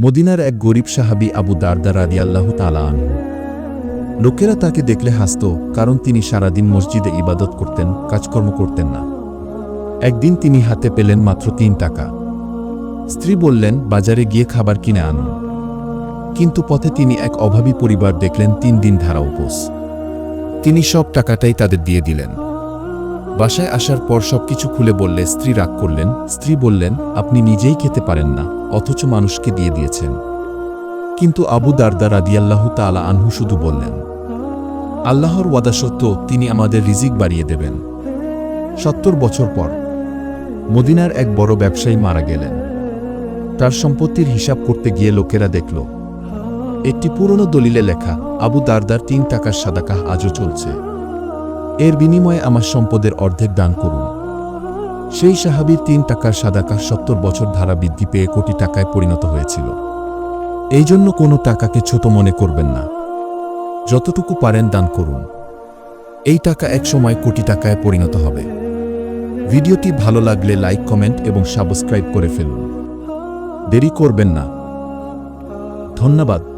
মদিনার এক গরিব সাহাবি আবু দারদা রাদিয়াল্লাহু তালা আনহু। লোকেরা তাকে দেখলে হাসত, কারণ তিনি সারাদিন মসজিদে ইবাদত করতেন, কাজকর্ম করতেন না। একদিন তিনি হাতে পেলেন মাত্র তিন টাকা। স্ত্রী বললেন, বাজারে গিয়ে খাবার কিনে আনুন কিন্তু পথে তিনি এক অভাবী পরিবার দেখলেন, তিন দিন ধারা উপোস। তিনি সব টাকাটাই তাদের দিয়ে দিলেন। বাসায় আসার পর সবকিছু খুলে বললে, স্ত্রী রাগ করলেন। স্ত্রী বললেন, আপনি নিজেই খেতে পারেন না, অথচ মানুষকে দিয়ে দিয়েছেন। কিন্তু আবু দারদা রাদিয়াল্লাহু তাআলা আনহু শুধু বললেন, আল্লাহর ওয়াদা সত্য তিনি আমাদের রিজিক বাড়িয়ে দেবেন। সত্তর বছর পর মদিনার এক বড় ব্যবসায়ী মারা গেলেন। তার সম্পত্তির হিসাব করতে গিয়ে লোকেরা দেখল, একটি পুরনো দলিলে লেখা, আবু দারদার তিন টাকার সাদাকাহ আজও চলছে। এর বিনিময়ে আমার সম্পদের অর্ধেক দান করুন। সেই সাহাবীর তিন টাকার সাদাকাহ সত্তর বছর ধারা বৃদ্ধি পেয়ে কোটি টাকায় পরিণত হয়েছিল। এই জন্য কোনো টাকাকে ছোট মনে করবেন না। যতটুকু পারেন দান করুন। এই টাকা একসময় কোটি টাকায় পরিণত হবে। ভিডিওটি ভালো লাগলে লাইক, কমেন্ট এবং সাবস্ক্রাইব করে ফেলুন। দেরি করবেন না। ধন্যবাদ।